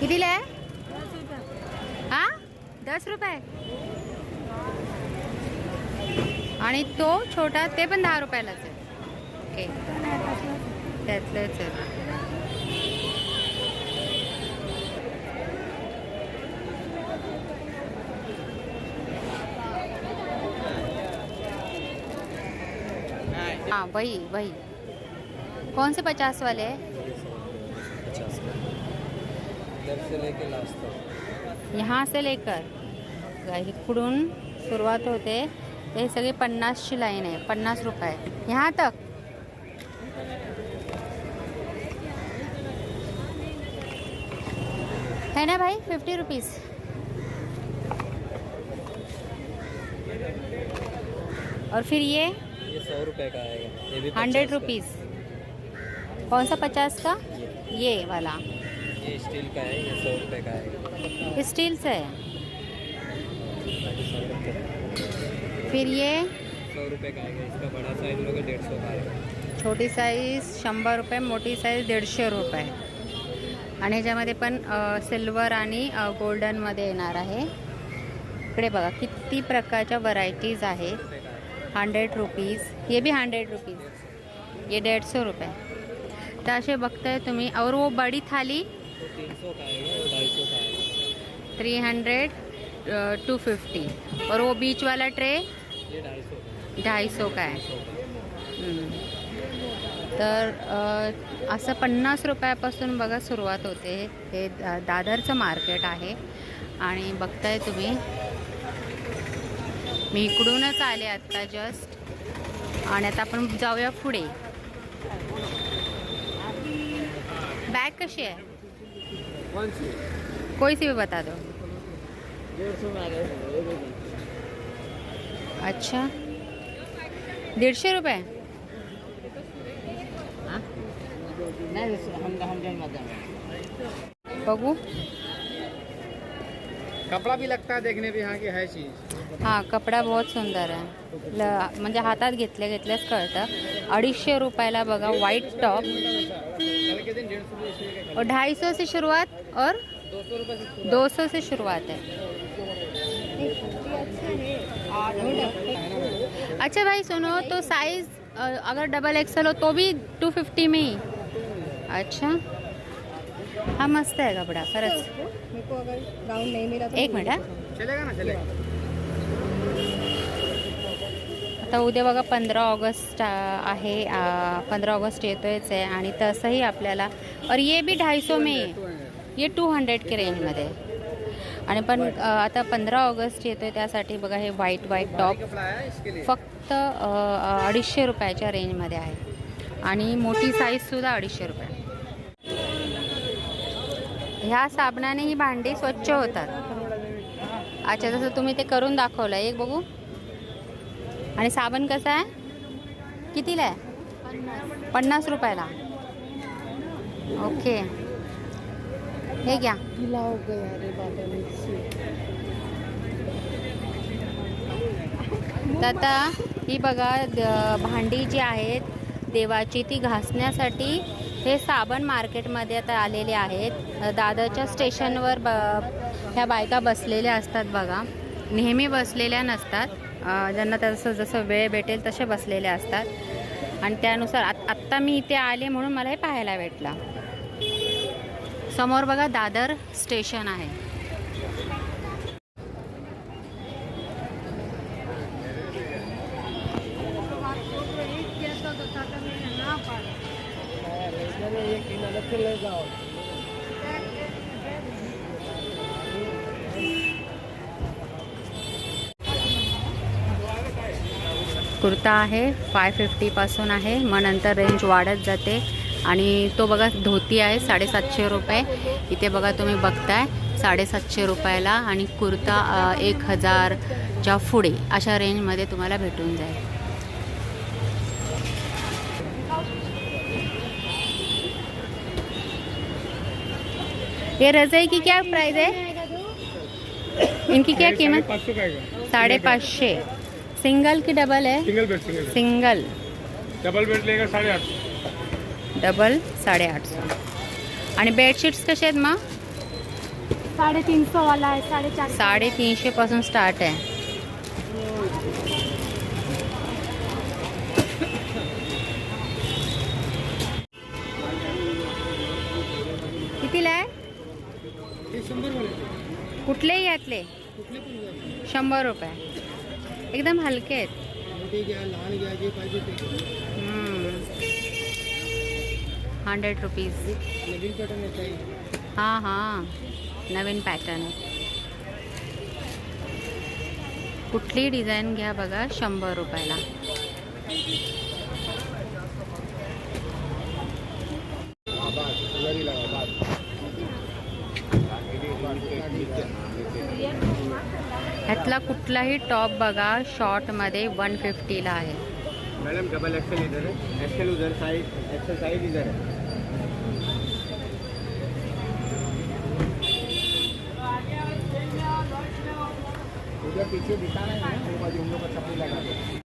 कितीला आहे? हा? दस रुपये. आणि तो छोटा ते पण दहा रुपयालाच आहे. ओके. त्यातलंच आहे. हाँ वही वही. कौन से पचास वाले हैं इधर से लेके लास्ट तक? यहाँ से लेकर। इकडून सुरुवात होते हे सगळी पन्नासची लाईन आहे पन्नास रुपये. यहाँ तक? है ना भाई? फिफ्टी रुपीज़ और फिर ये? ये सौ रुपए का आएगा। ये भी हंड्रेड 50 का। रुपीज़ कौन सा पचास का? ये वाला। ये स्टील का है ये सौ रुपए का आएगा स्टील से है फिर ये. सौ रुपए का आएगा इसका बड़ा साइज लोगे डेढ़ सौ का आएगा छोटी साईज शंभर रुपये मोठी साईज दीडशे रुपये. आणि ह्याच्यामध्ये पण सिल्वर आणि गोल्डनमध्ये येणार आहे. इकडे बघा किती प्रकारच्या व्हरायटीज आहेत. हंड्रेड रुपीज ये भी हंड्रेड रुपीज़ ये डेढ़ सौ रुपये. तर असे बघताय तुम्ही. और वो बड़ी थाली थ्री हंड्रेड टू फिफ्टी और वो बीच वाला ट्रे ढाई सौ का है। तर असं पन्नास रुपयापासून बघा सुरुवात होते. हे दा- दादरचं मार्केट आहे. आणि बघताय तुम्ही. मी इकडूनच आले आत्ता जस्ट आणि आता आपण जाऊया पुढे. बॅग कशी आहे? कौन सी? कोई सी भी बता दो। डेढ़ सौ में आ गए अच्छा। दीडशे रुपये नहीं कपड़ा भी लगता है देखने भी यहाँ की है चीज़? हाँ कपडा बहुत सुंदर आहे ल म्हणजे हातात घेतल्या घेतल्याच कळतं. अडीचशे रुपयाला बघा व्हाईट टॉप और ढाई सौ से शुरुआत और दो सौ रुपये से दो सौ से शुरुआत है। अच्छा भाई सुनो तो साइज़ अगर डबल एक्सल हो तो भी टू फिफ्टी में ही। अच्छा। हा मस्त आहे कपडा खरंच. एक मिनिट आता उद्या बघा पंधरा ऑगस्ट आहे पंधरा ऑगस्ट येतोयच आहे आणि तसंही आपल्याला और ये भी ढाई सौ में. ये टू हंड्रेड के रेंजमध्ये आहे. आणि पण आता पंधरा ऑगस्ट येतोय त्यासाठी बघा हे व्हाईट व्हाईट टॉप फक्त अडीचशे रुपयाच्या रेंजमध्ये आहे. आणि मोठी साईजसुद्धा अडीचशे रुपये. ह्या साबणाने ही भांडी स्वच्छ होतात. अच्छा जसं तुम्ही ते करून दाखवलं एक बघू. आणि साबण कसा आहे? कितीला आहे? पन्नास रुपयाला. ओके. हे घ्या. गीला तर आता ही बघा द- भांडी जी आहेत देवाची ती घासण्यासाठी हे साबण मार्केटमध्ये आता आलेले आहेत. दादरच्या स्टेशनवर ब ह्या बायका बसलेल्या असतात बघा. नेहमी बसलेल्या नसतात. ज्यांना तसं जसं वेळ भेटेल तसे बसलेले असतात. आणि त्यानुसार आत आत्ता मी इथे आले म्हणून मला हे पाहायला भेटलं. समोर बघा दादर स्टेशन आहे. ले कुर्ता आहे फाय फिफ्टीपासून आहे. मग नंतर रेंज वाढत जाते. आणि तो बघा धोती आहे साडेसातशे रुपये. इथे बघा तुम्ही बघताय साडेसातशे रुपयाला. आणि कुर्ता एक हजारच्या पुढे अशा रेंजमध्ये तुम्हाला भेटून जाईल. ये रजाई की क्या प्राइस है? इनकी क्या कीमत? पाँच सौ। सिंगल की डबल है? Single bed single bed. Single. Double bed लेगा साढ़े आठ सौ। डबल साडेआठशे आणि बेडशीट्स कसे आहेत मग साडेतीन सौ वाला है साढ़े चार साडेतीनशे पासून स्टार्ट आहे कितीला आहे? कुठलेही यातले? शंभर रुपये. एकदम हलके आहेत. हंड्रेड रुपीज हां हां. नवीन पॅटर्न कुठली डिझाईन घ्या बघा शंभर रुपयाला. कुठलाही टॉप बघा शॉर्टमध्ये वन फिफ्टीला आहे. मैडम डबल एक्सेल इधर है एक्सेल उधर साइज़ एक्सेल साइज़ इधर है पीछे है ना, वो बाजू हम लोग का छपरी लगा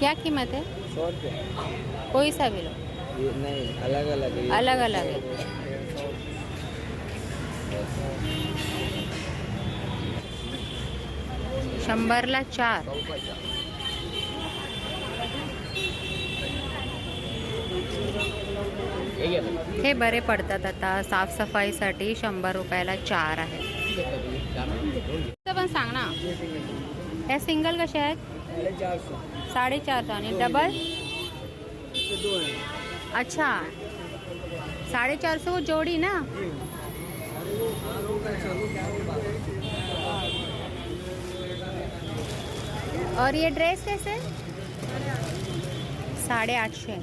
क्या कीमत है? सौ रुपये कोई सा भी लो। नहीं अलग अलग है। अलग अलग है शंभरला चार। हे बरे पडतात आता साफसफाईसाठी शंभर रुपयाला चार आहे. पण सांग ना ह्या सिंगल कशा आहेत? चार सौ आणि डबल अच्छा। साढ़े चार सौ वो जोड़ी ना? और ये ड्रेस कैसे? साढ़े आठ सौ।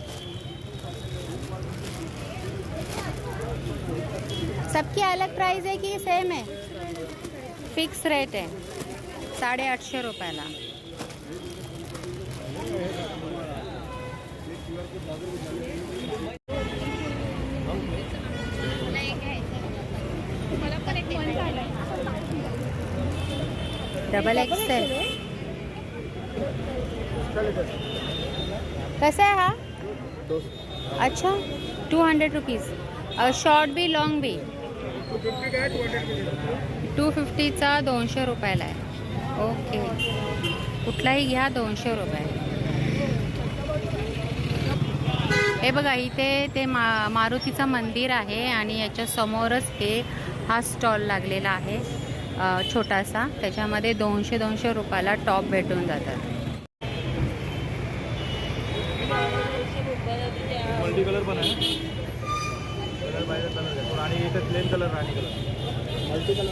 सबकी अलग प्राइस है कि सेम है? फिक्स रेट है। साढ़े आठशे रुपयाला डबल एक्सेल कसा आहे हा? अच्छा टू हंड्रेड रुपीज़ शॉर्ट बी लॉंग बी टू फिफ्टीचा दोनशे रुपयाला आहे ओके कुठलाही घ्या दोनशे रुपये हे बघा इथे ते मा मारुतीचं मंदिर आहे आणि याच्या समोरच हे हा स्टॉल लागलेला आहे छोटासा. त्याच्यामध्ये दोनशे दोनशे रुपयाला टॉप भेटून जातात. मल्टी कलर पण आहे. कलर पाहिजे कलर आहे आणि इथं प्लेन कलर राणी कलर मल्टी कलर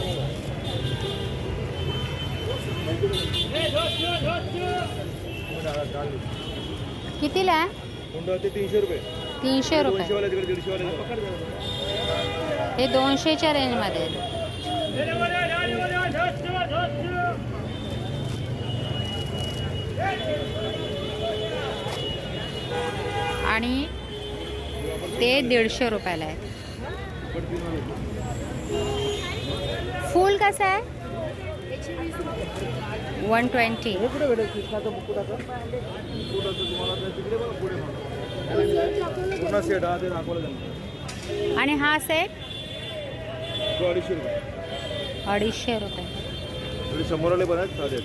कितीला आहे? ते तीनशे रुपये. तीनशे तिकडे हे दोनशेच्या रेंजमध्ये आहे. आणि ते दीडशे रुपयाला आहे फुल कसं आहे? One twenty. हे कुठे भेटेल? कृष्णाचं मुकुटाचं मुकुटाचं तुम्हाला तर तिकडे बघा पुढे बघा. पूर्ण सेट हा ते दाखवलं आणि हा सेट तो अडीचशे रुपये. अडीचशे रुपये. थोडे शंभर वाले पण आहेत.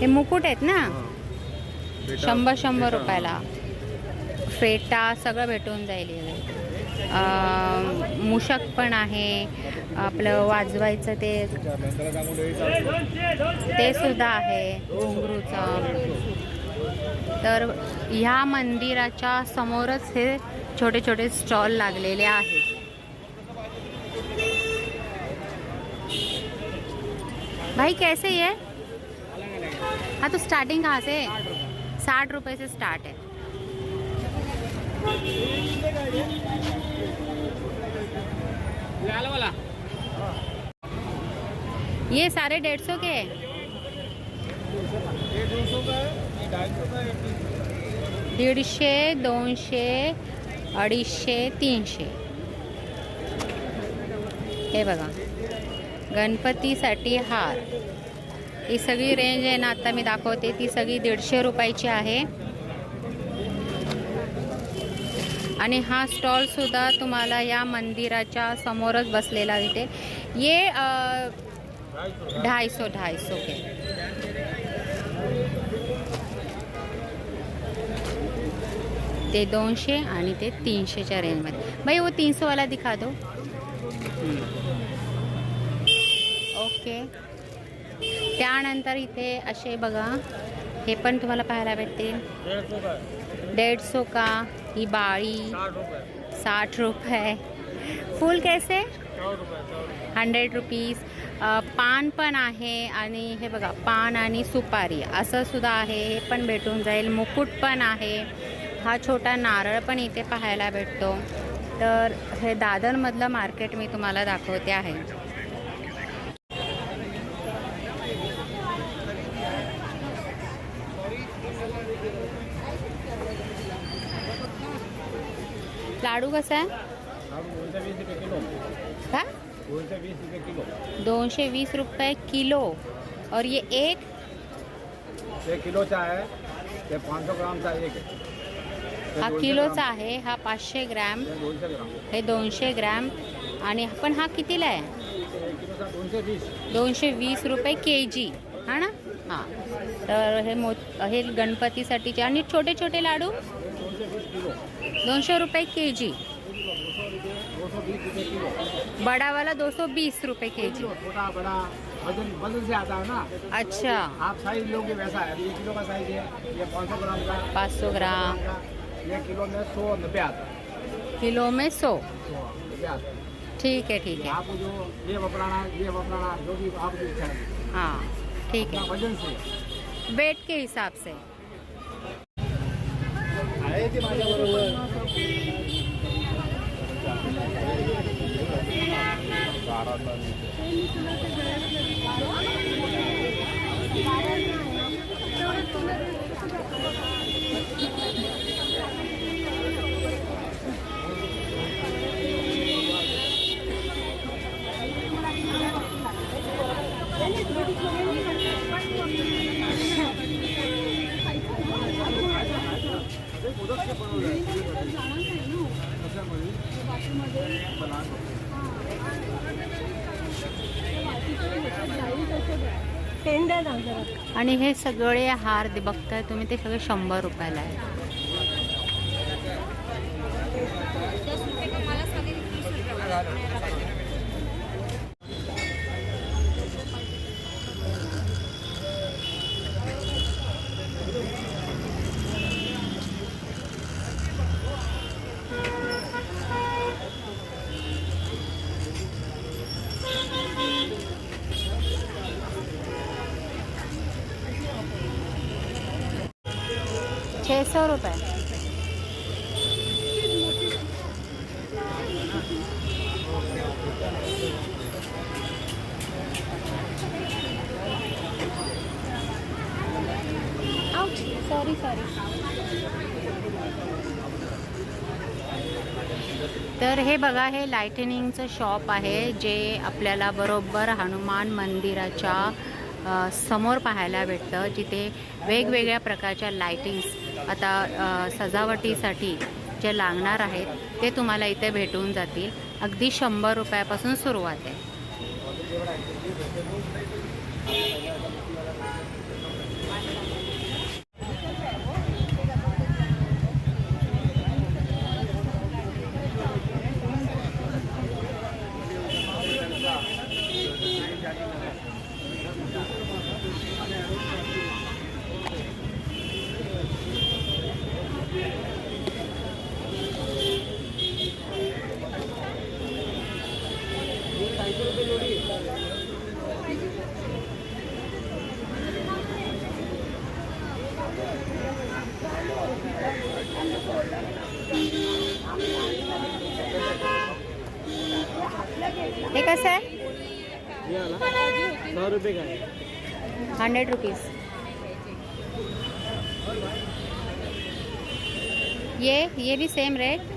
हे मुकुट आहेत ना? शंभर शंभर रुपयाला. फेटा सगळं भेटून जाईल मूषक पण आहे. आपलं वाजवायचं ते. ते सुद्धा आहे. घुंगरूचं. तर ह्या मंदिराच्या समोरच हे छोटे छोटे स्टॉल लागलेले आहेत. भाई कैसे ये? हाँ तो स्टार्टिंग कहाँ से? साठ रुपए से स्टार्ट है। ये सारे डेढ़ सौ के? हैं दो सौ का दीडशे दोनशे अडीचशे तीनशे. हे बघा. गणपतीसाठी हार. ही सगळी रेंज आहे ना आता मी दाखवते. ती सगळी दीडशे रुपयाची आहे. आणि हा स्टॉल सुद्धा तुम्हाला या मंदिराच्या समोरच बसलेला दिसेल ये ढायसो ढायसो के ते दोनशे आणि ते तीनशेच्या रेंजमध्ये. भाई वो तीन वाला दिखा दो. ओके. त्यानंतर इथे असे बघा. हे पण तुम्हाला पाहायला भेटतील. डेडसो का? ही बाळी. साठ रुपये. फुल कैसे? Hundred rupees. पान पण आहे आणि हे बघा पान आणि सुपारी. असं सुद्धा आहे. हे पण भेटून जाईल. मुकुट पण आहे. हा छोटा नारळ पण इथे पाहायला भेटतो. तर हे दादरमधलं मार्केट मी तुम्हाला दाखवते आहे. लाडू कसा आहे? का दोनशे वीस रुपये किलो. और ये एक? किलो किलोचा आहे. ते पाच सौ ग्रामचा एक आहे. हा 200 किलोचा. आहे हा पाचशे ग्रॅम हे दोनशे ग्रॅम आणि पण हा कितीला आहे? दोनशे वीस रुपये के जी हा ना? हां. तर हे मो हे गणपतीसाठीचे आणि छोटे छोटे लाडू? दोनशे रुपये के जी दो सौ बीस रुपये किलो बड़ा वाला दो सौ बीस रुपये के जी छोटा बड़ा वजन वजन से आता है ना अच्छा. आप साइज लोगे वैसा है अभी एक किलो का साइज है ये पाँच सौ ग्राम का। पाँच सौ ग्राम. का ये किलो में सौ नब्बे आता। है किलो में सौ? ठीक है ठीक है। आपको जो ये वपराना ये वपराना जो भी आपकी इच्छा है हाँ ठीक है। वज़न से। वेट के हिसाब से। आहे आणि हे सगळे हार बघताय तुम्ही ते सगळे शंभर रुपयाला आहे छः सौ रुपये सॉरी सॉरी तर हे बघा हे लायटनिंगचं शॉप आहे जे आपल्याला बरोबर हनुमान मंदिराच्या समोर पाहायला भेटतं जिथे वेगवेगळ्या प्रकारच्या लायटिंग्स आता सजावटीसाठी जे लागणार आहेत ते तुम्हाला इथे भेटून जातील. अगदी शंभर रुपयापासून सुरुवात आहे. भी सेम रेट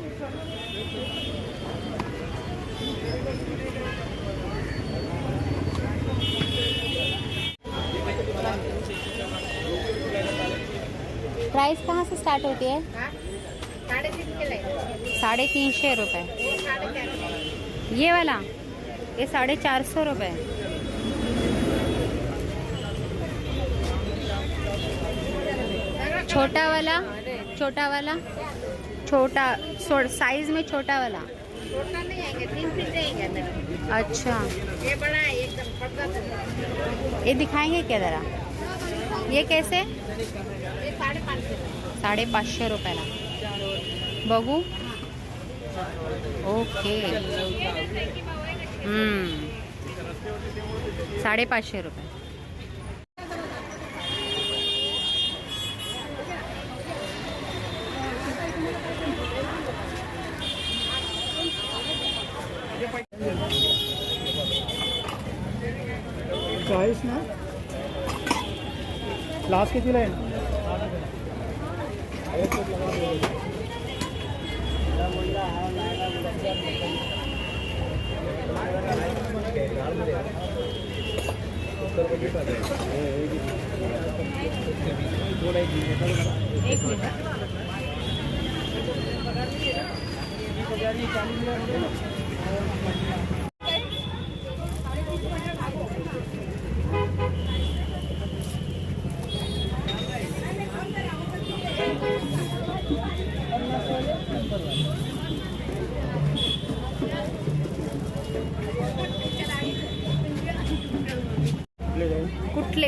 प्राइस कहाँ से स्टार्ट होती है? साढ़े तीनशे रुपये ये वाला? ये साढ़े चार सौ रुपये छोटा वाला? छोटा वाला? छोटा साइज़ में छोटा वाला। छोटा नहीं आएँगे तीन रहेंगे अच्छा। ये बड़ा है एकदम ये दिखाएँगे क्या ज़रा? ये कैसे? साढ़े पाँच सौ। पाचशे रुपयाला बघू ओके। हम्म. साडेपाचशे रुपये ना लास्ट कितीला आहे? ना कुठले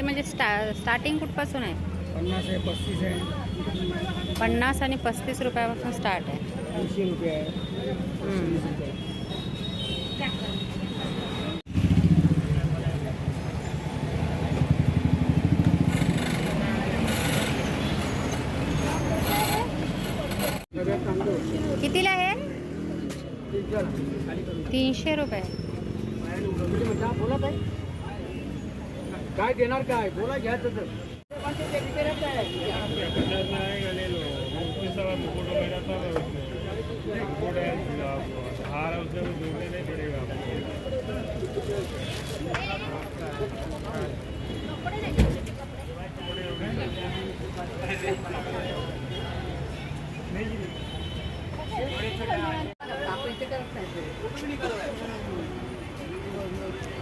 म्हणजे स्टा स्टार्टिंग कुठपासून आहे? पन्नास आहे पस्तीस आहे. पन्नास आणि पस्तीस रुपयापासून स्टार्ट आहे. ऐंशी रुपये आहे. हम्म. सगळ्यात चांगलं कितीला आहे? तीनशे रुपये बोला काय काय देणार काय? बोला घ्यायचं तर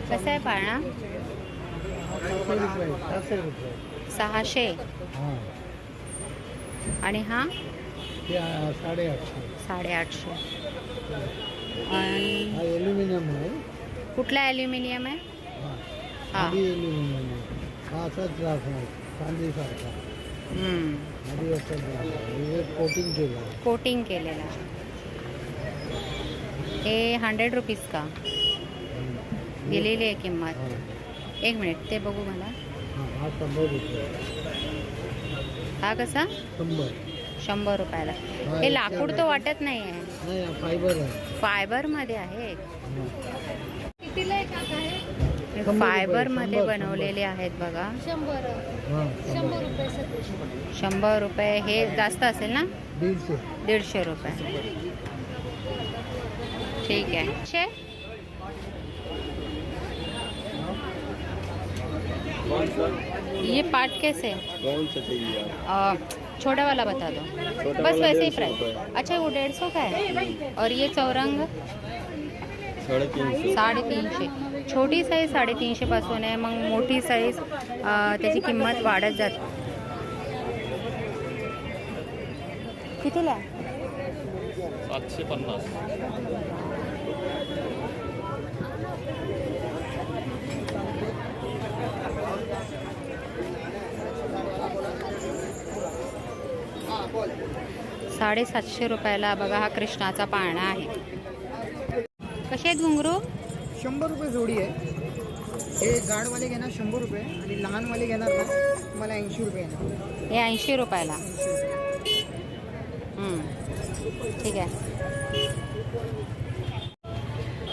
कसं आहे पाळणा? सातशे रुपये सातशे रुपये सहाशे हां आणि हा साडेआठशे साडेआठशे आणि हा एल्युमिनियम आहे कुठला ॲल्युमिनियम आहे हा असाच त्रास चांदीसारखा. आधी कोटिंग केलं कोटिंग केलेलं. हे हंड्रेड रुपीज का दिलेली आहे किंमत. एक मिनिट ते बघू मला. हा कसा? शंभर. शंभर रुपयाला. हा, हे लाकूड तर. वाटत नाही आहे हा फायबर आहे. फायबरमध्ये आहे. फायबरमध्ये शंभर, बनवलेले आहेत बघा. शंभर. हा शंभर. रुपये सर शंभर रुपये हे जास्त असेल ना? दीडशे. दीडशे रुपये. ठीक आहे. ये पार्ट कैसे कौन सा चाहिए आ, छोटा वाला बता दो। बस वैसे ही 150 प्राइस। अच्छा वो डेढ़ सौ का है? और ये चौरंग? साढ़े तीन सौ। साडेतीनशे छोटी साईज साडेतीनशेपासून आहे मग मोठी साईज अ, त्याची किंमत वाढत जाते. कितीला आहे? सातशे पन्नास. साडेसातशे रुपयाला बघा हा कृष्णाचा पाळणा आहे. कसे आहेत घुंगरू? शंभर रुपये जोडी आहे. हे जाडवाले घेणार शंभर रुपये आणि लहानवाले घेणार ना तुम्हाला ऐंशी रुपये येणार. हे ऐंशी रुपयाला. ठीक आहे.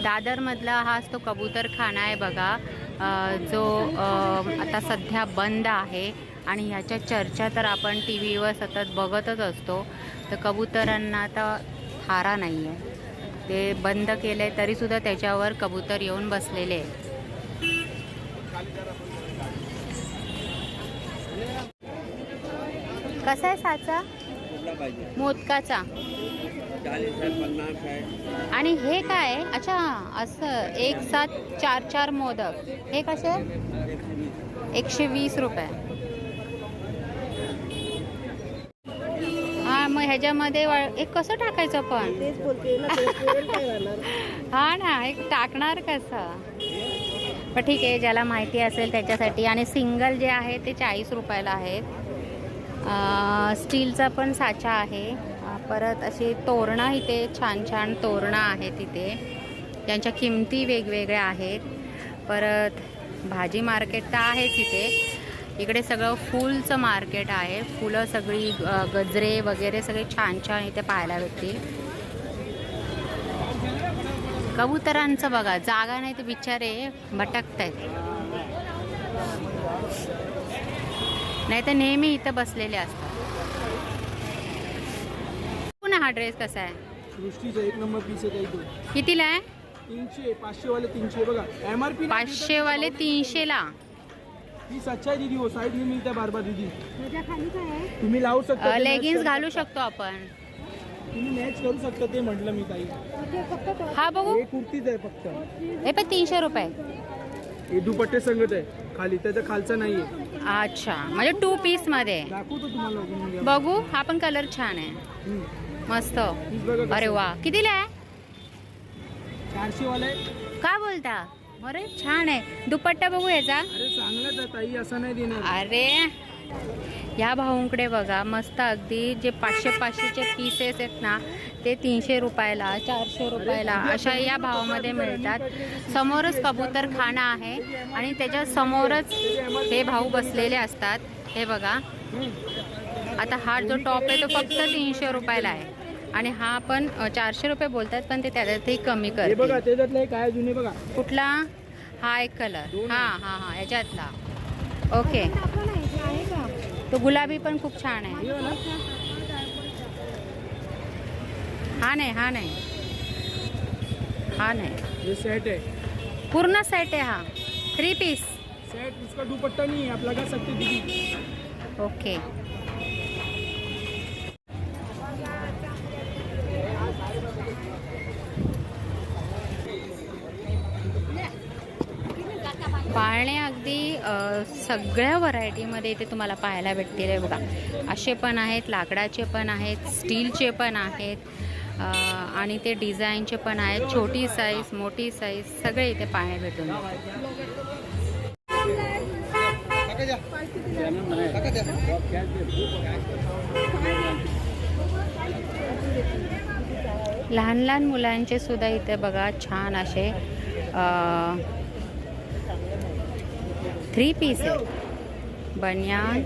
दादरमधला हाच तो कबूतरखाना आहे बघा. जो आता सध्या बंद आहे. आणि ह्याच्या चर्चा तर आपण टी व्हीवर सतत बघतच असतो. तर कबुतरांना आता हारा नाही आहे ते बंद केलं आहे तरीसुद्धा त्याच्यावर कबूतर येऊन बसलेले आहे कसा आहे साचा? मोदकाचा. आणि हे काय? अच्छा असं एक सात चार चार मोदक. हे कसे? एकशे वीस रुपये हा मग ह्याच्यामध्ये एक कसं टाकायचं पण? हा ना एक टाकणार कसं? पण ठीक आहे ज्याला माहिती असेल त्याच्यासाठी. आणि सिंगल जे आहे ते चाळीस रुपयाला आहेत. अं, स्टीलचा पण साचा आहे. अं, परत अशी तोरणं इथे छान छान तोरणं आहेत इथे. त्यांच्या किमती वेगवेगळ्या आहेत. परत भाजी मार्केट तर आहेच इथे. इकडे सगळं फुलचं मार्केट आहे. फुलं सगळी गजरे वगैरे सगळे छान छान इथे पाहायला भेटतील. कबुतरांचं बघा जागा नाही तर बिचारे भटकत आहेत नाही तर नेहमी इथं बसलेले असतात. पुन्हा हा ड्रेस कसा आहे. एक नंबर पीस कितीला आहे? तीनशे पाचशे वाले तीनशे. बघा एम आर पी पाचशे वाले तीनशेला. पीस है दीदी वो साइड में मिलता है बार बार दीदी तुम्ही लावू शकता लेगिन्स घालू शकतो. आपण. तुम्ही मॅच करू शकता ते म्हटलं मी ताई. हा बघू. हे कुर्तीच आहे फक्त. हे पण तीनशे रुपये. हे दुपट्टे संगत आहे. खाली त्याच्या खालचा नाहीये. अच्छा म्हणजे टू पीसमध्ये. दाखवतो तुम्हाला अजून. बघू हा पण कलर छान आहे. हम्म. मस्त. पीस बघा कसं अरे. वा कितीला आहे? चारशे वाला आहे. काय बोलता? अरे छान आहे. दुपट्टा बघू याचा. अरे चांगलाच आहे ताई असं नाही देणार. अरे या भाऊंकडे बघा मस्त अगदी जे पाचशे पाचशेचे पीसेस आहेत ना ते तीनशे रुपयाला चारशे रुपयाला अशा या भावामध्ये मिळतात. समोरच कबूतर खाना आहे आणि त्याच्या समोरच हे भाऊ बसलेले असतात. हे बघा. आता हा जो टॉप आहे तो फक्त तीनशे रुपयाला आहे. आणि हा पण अ, चारशे रुपये बोलतात पण ते त्याच्यातही कमी हे बघा त्याच्यातलं आहे जुने बघा. कुठला? हा एक कलर हां हां हां याच्यातला. ओके. तो गुलाबी पण खूप छान आहे. हे नाही हा नाही. हा नाही. सेट आहे. पूर्ण सेट आहे हा. थ्री पीस सेट उसका दुपट्टा नहीं है आप लगा सकते दीदी ओके पाळणे अगदी सगळ्या व्हरायटीमध्ये इथे तुम्हाला पाहायला भेटतील आहे बघा. असे पण आहेत लाकडाचे पण आहेत स्टीलचे पण आहेत आणि ते डिझाईनचे पण आहेत छोटी साईज मोठी साईज सगळे इथे पाहायला भेटून लहान लहान मुलांचे सुद्धा इथे बघा छान असे थ्री पीस है। बनियान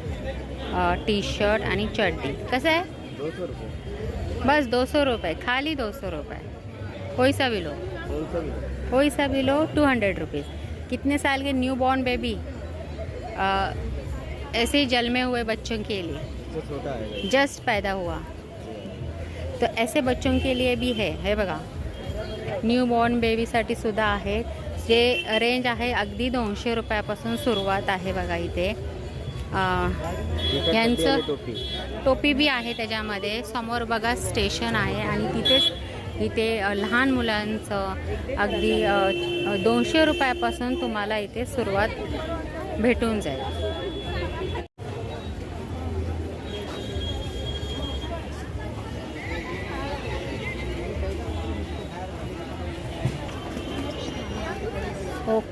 टी शर्ट आणि चड्डी। कसं आहे? बस दो सौ रुपये, खाली दो सौ रुपये। कोई सा भी लो कोई सा भी लो टू हंड्रेड रुपीज़ कितने साल के न्यू बॉर्न बेबी ऐसे ही जन्मे हुए बच्चों के लिए? जस्ट पैदा हुआ। तो ऐसे बच्चों के लिए भी है, हे बघा। न्यू बॉर्न बेबीसाठी सुद्धा आहे। जे रेंज आहे अगदी दोनशे रुपयापासून सुरुवात आहे बघा इथे. यांचं टोपी बी आहे त्याच्यामध्ये. समोर बघा स्टेशन आहे आणि तिथेच इथे लहान मुलांचं अगदी दोनशे रुपयापासून तुम्हाला इथे सुरुवात भेटून जाईल.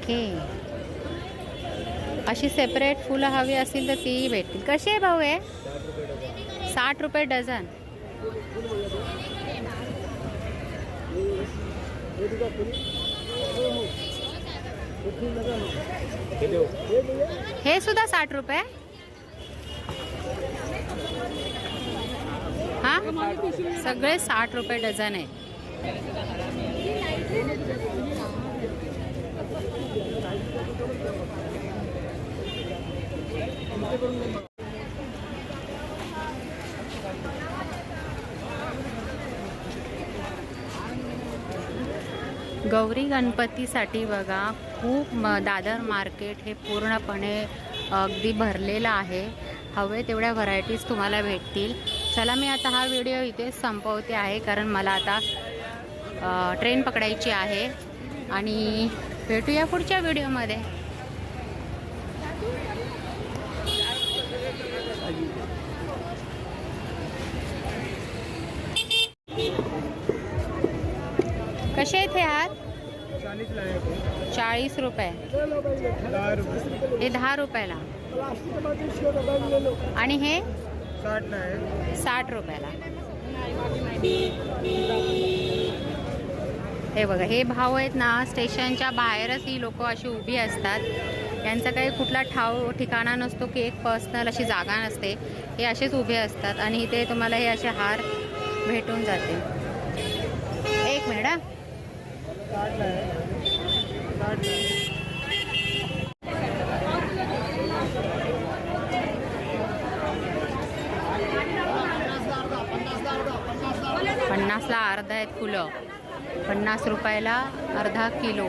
ओके. अशी सेपरेट फुलं हवी असतील तर तीही भेटतील. कशी आहे भाऊ आहे साठ रुपये डझन. हे सुद्धा साठ रुपये? हा? सगळे साठ रुपये डझन आहे. गौरी गणपतीसाठी बघा खूप म दादर मार्केट हे पूर्णपणे अगदी भरलेलं आहे. हवे तेवढ्या व्हरायटीज तुम्हाला भेटतील. चला मी आता हा व्हिडिओ इथे संपवते आहे कारण मला आता ट्रेन पकडायची आहे. आणि भेटूया पुढच्या व्हिडिओमध्ये कसे आहेत हे हात? चाळीस रुपये. हे दहा रुपयाला. आणि हे? साठ रुपयाला. हे बघा हे भाव आहेत ना स्टेशनच्या बाहेरच ही लोक अशी उभी असतात. यांचा काही कुठला ठाव ठिकाणा नसतो की एक पर्सनल अशी जागा नसते. हे असेच उभे असतात आणि इथे तुम्हाला हे असे हार भेटून जाते. एक मिनिट हा. पन्नासला अर्धा आहेत फुलं. पन्नास रुपयाला अर्धा किलो.